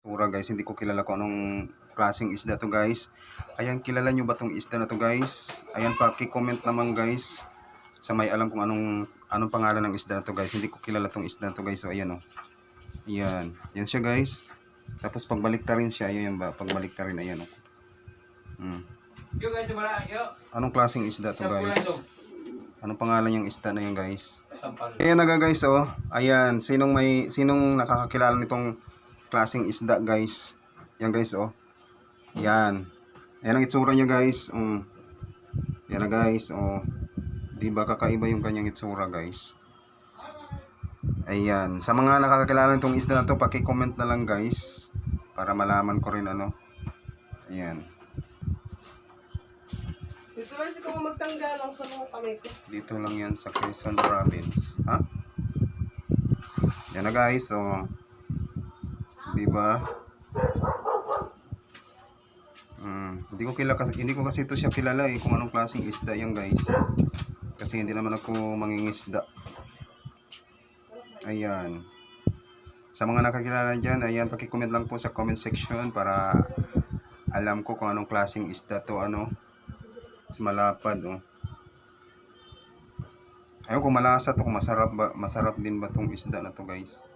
Pura guys, hindi ko kilala kung anong klaseng isda to guys. Ayan, kilala nyo ba tong isda na to guys? Ayan, paki-comment naman guys. Sa may alam kung anong anong pangalan ng isda to guys. Hindi ko kilala tong isda to guys. So ayan oh. Ayan. Yan siya guys. Tapos pagbalik ta rin siya. Ayan yan ba? Pagbalik ta rin. Ayan oh. Hmm. Anong klaseng isda to guys? Anong pangalan yung isda na yan guys? Ayan na guys oh. Ayan, sinong may sinong nakakakilala nitong klaseng isda guys? Yan guys oh. Yan. Ayan ang itsura niya guys. Um, yan na guys oh. 'Di ba kakaiba yung kanyang itsura guys? Ayan. Sa mga nakakakilala nitong isda na to, paki-comment na lang guys para malaman ko rin ano. Ayan. Dito lang si kung magtanggal lang sa mga kamay ko. Dito lang yan sa Quezon Province. Ha? Yan na guys. Oh. Di ba? Hmm, hindi ko kilala kasi hindi ko kasi ito siya kilala eh kung anong klaseng isda yan guys. Kasi hindi naman ako mangingisda. Ayan. Sa mga nakakilala dyan, ayan, pakicomment lang po sa comment section para alam ko kung anong klaseng isda to, ano. Mas malapad, oh. Ayun kung malasa to, kung masarap ba, masarap din ba tong isda na to guys.